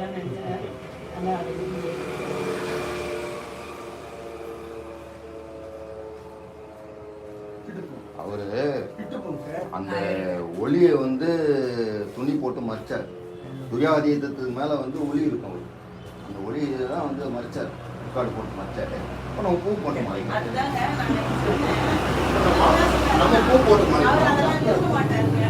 போயிடலாம்னு நினைச்சேன் ஆனால் அது. அவரு அந்த ஒளியை வந்து துணி போட்டு மறைச்சார். துரியாதீதத்துக்கு மேல வந்து ஒளி இருக்கும் அவருக்கு அந்த ஒளியை தான் வந்து மறைச்சார். முக்காடு போட்டு மறைச்சாரு. அப்போ நம்ம பூ போட்டு சொன்னேன். நம்ம பூ போட்டு அவர்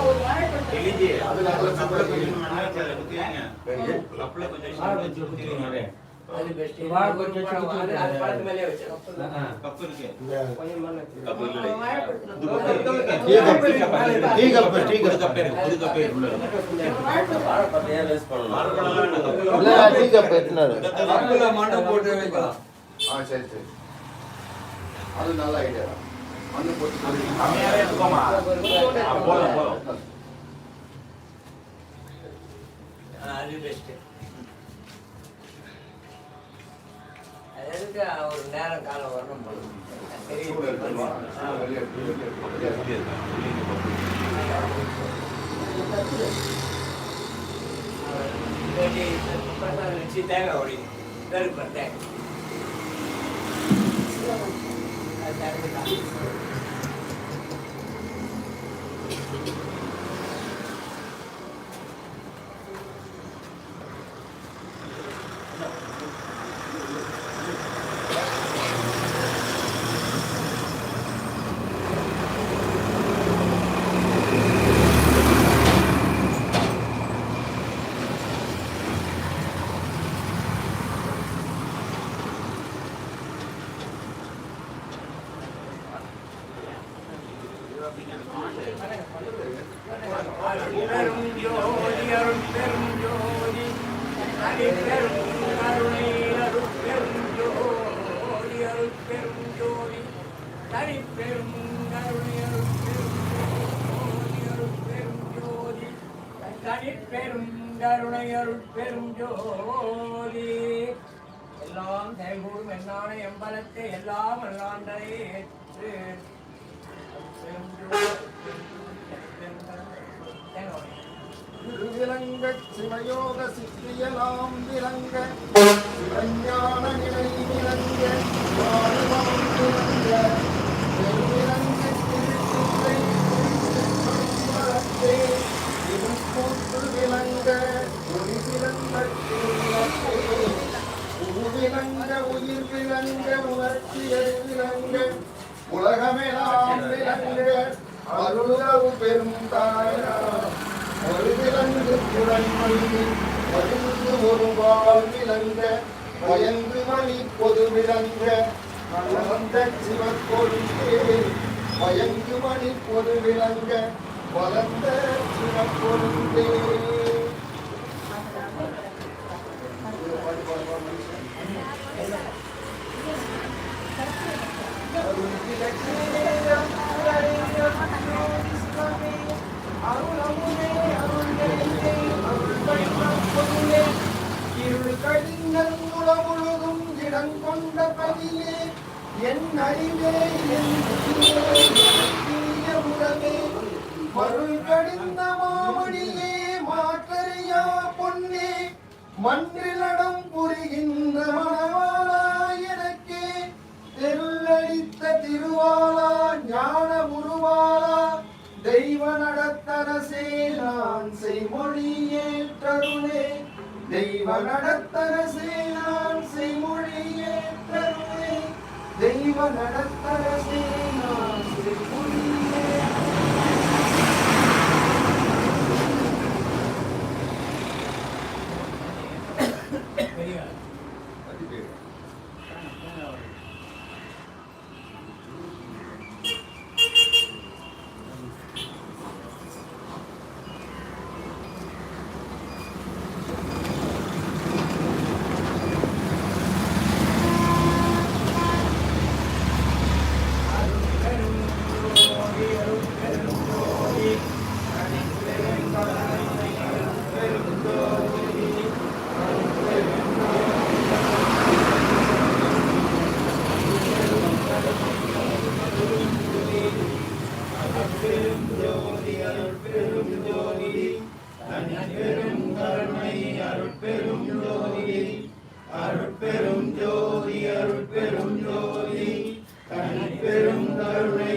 சரி அது நல்ல அது பெஸ்ட் வா கொஞ்சம் அது அது போட்டு அது பெஸ்ட் அது எதுக்கு ஒரு நேரம் காலம் வரணும் போல. வச்சு தேங்காய் ஓடி வெறுப்பு தேங்காய் அது அருட்பெரும் ஜோதி அருட்பெரும் ஜோதி. அருட்பெரும் கருணை அருட்பெரும் ஜோதி அருட்பெரும் ஜோதி தனிப்பெரும் கருணை அருட்பெரும் ஜோதி அருட்பெரும் ஜோதி தனிப்பெரும் கருணை அருட்பெரும் ஜோதி எல்லாம் கைகூடும் என்னான எம்பலத்தை எல்லாம் அல்லாண்டை ஏற்று. விளங்க சிவயோக சித்தியலாம் விளங்க சிவஞான நிலை விளங்க விளங்க விளங்க உயிர் விளங்க உணர்ச்சியல் விளங்க உலகமெல்லாம் விளங்க அருளவு பெரும் தாயா ஒரு விலங்கு குரண்மொழி பருந்து ஒரு வாழ் விளங்க பயந்து மணி பொது விளங்க வளர்ந்த சிவக்கொழுந்தே பயந்து மணி பொது விளங்க வளர்ந்த சிவக்கொழுந்தே மருள் கடிந்த மாமணியே மாற்றறியா பொன்னே. மன்றிலடம் புரிகின்ற மணவாளா எனக்கே தெருளடித்த திருவாளா ஞான உருவாளா தெய்வ நடத்தரசே நான் செய்மொழியேற்றருளே தெய்வ நடத்தரசே தெய்வ நடத்தரசே நான் செய்மொழியே ஆ கருணை அருட்பெரும் ஜோதி அருட்பெரும் ஜோதி அருட்பெரும் ஜோதி தனிப்பெரும் கருணை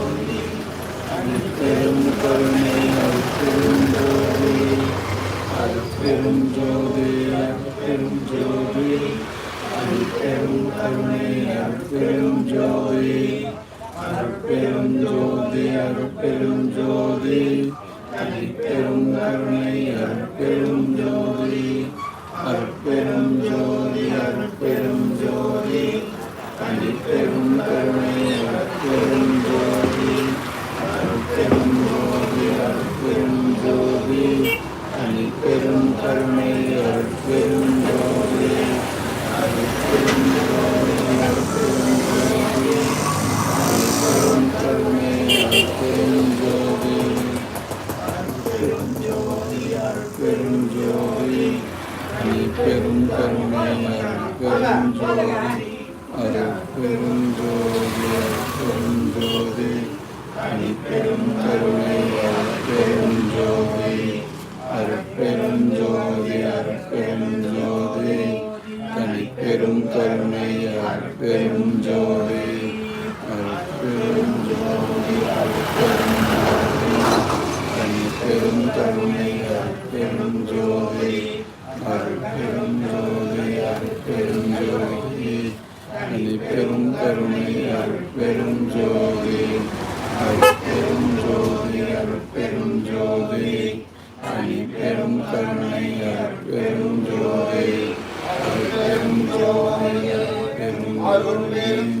தனிப்பெரும் கருணை அருட்பெரும் ஜோதி அருட்பெரும் ஜோதி அருட்பெரும் ஜோதி அருட்பெரும் கருணை அருட்பெரும் ஜோதி அருட்பெரும் ஜோதி அருட்பெரும் ஜோதி தனிப்பெரும் கருணை அருட்பெரும் ஜோதி அருட்பெரும் ஜோதி அருட்பெரும் ஜோதி தனிப்பெரும் கருணை அருட்பெரும் அருட்பெரும் ஜோதி அருட்பெரும் ஜோதி அருட்பெரும் கருணை அருட்பெரும் ஜோதி அருட்பெரும் தனிப்பெரும் கருணை அருட்பெரும் ஜோதி அருட்பெரும் ஜோதி அருட்பெரும் ஜோதி தனிப்பெரும் கருணை அருட்பெரும் ஜோதி அருட்பெரும் ஜோதி அருட்பெரும் ஜோதி தனிப்பெரும் கருணை அருட்பெரும் ஜோதி. அருட்பெரும் ஜோதி அருட்பெரும் ஜோதி. தனிப்பெரும் கருணை அருட்பெரும் ஜோதி. அருட்பெரும் ஜோதி அருட்பெரும் ஜோதி.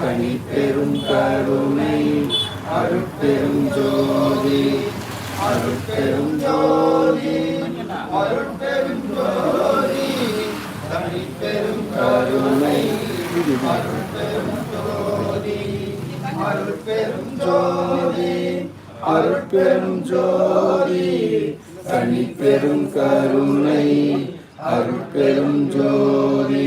பணி பெரும் கருணை அருட்பெரும் ஜோதி அருட்பெரும் ஜோதி அருட்பெரும் ஜோதி பணி பெரும் கருணை அருட்பெரும் ஜோதி அருட்பெரும் ஜோதி அருட்பெரும் ஜோதி பெரும் கருணை அருட்பெரும் ஜோதி.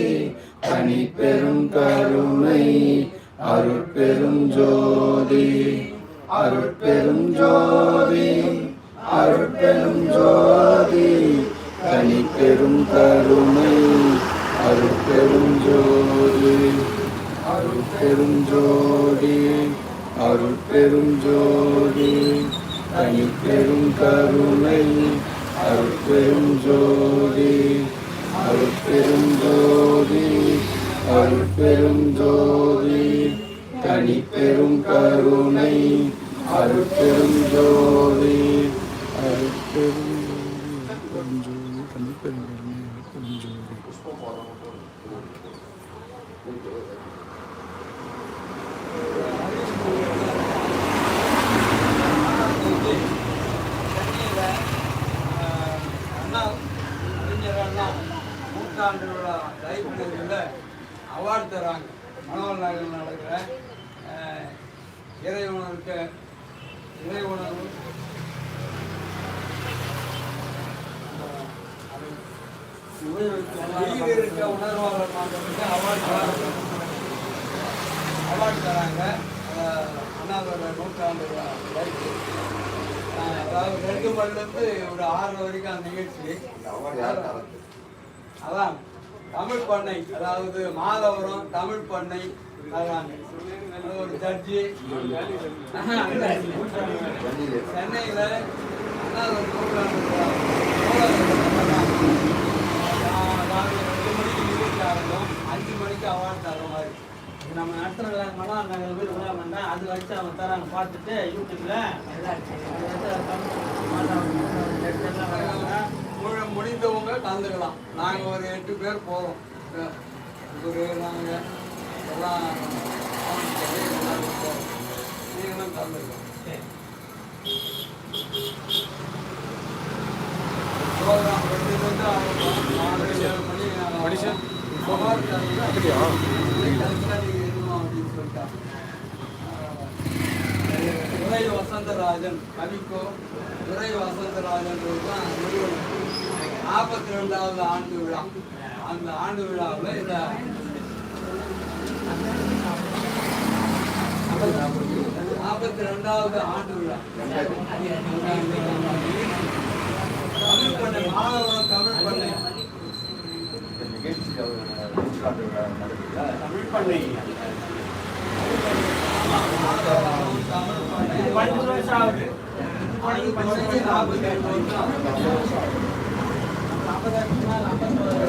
கனி பெரும் கருணை அருட்பெரும் ஜோதி அருட்பெரும் ஜோதி அருட்பெரும் ஜோதி. கனி பெரும் கருணை அருட்பெரும் ஜோதி அருட்பெரும் ஜோதி அருட்பெரும் ஜோதி. கனி பெரும் கருணை அருட்பெரும் ஜோதி. அருட்பெரும் ஜோதி அருட்பெரும் ஜோதி தனிப்பெரும் கருணை. அருட்பெரும் ஜோதி அருட்பெரும் ஜோதி தனிப்பெரும் கருணை அருட்பெரும் ஜோதி அண்ணா அறிஞர் அண்ணா நூற்றாண்டு விழா லைப்ரரியில் அவார்டு தராங்க மனோகர் நகரில் நடக்கிற அஹ், இறை உணர்வுக்கு இறை உணர்வு உயிர் இருக்க உணர்வாளர் மாற்றத்துக்கு அவார்டு தராங்க அவார்டு தராங்க அண்ணாவோட நூற்றாண்டு விழா லைப்ரரி ஆஹ் அதாவது ரெண்டு மணிலேருந்து ஒரு ஆறு வரைக்கும் அந்த நிகழ்ச்சி. அதான். தமிழ் பண்ணை அதாவது மாதவரம் தமிழ் பண்ணை ஒரு ஜட்ஜி. சென்னையில் அண்ணாதுரை நூற்றாண்டு விழா. ரெண்டு மணிக்கு நிகழ்ச்சி ஆரம்பம் அஞ்சு மணிக்கு அவார்டு தர மாதிரி. நம்ம நடத்துற மனம் நாங்கள் வீடு விழா பண்ணா அது வச்சு அவங்க தராங்க பார்த்துட்டு யூடியூப்ல முழு முடிந்தவங்க கலந்துக்கலாம். நாங்கள் ஒரு எட்டு பேர் போகிறோம் ஒரு நாங்கள் எல்லாம் போகிறோம் நீங்களும் கலந்துக்கலாம். ப்ரோக்ராம் ரெண்டு துரை வசந்தராஜன் கவிக்கோ துரை வசந்தராஜன் தான் நிறுவனம் நாற்பத்தி ரெண்டாவது ஆண்டு விழா. அந்த ஆண்டு விழாவில் இந்த நாற்பத்தி ரெண்டாவது ஆண்டு விழா. தமிழ் பண்ணை மாணவரம் தமிழ் பண்ணை. தமிழ் பண்ணை. Nah, apa saya pernah?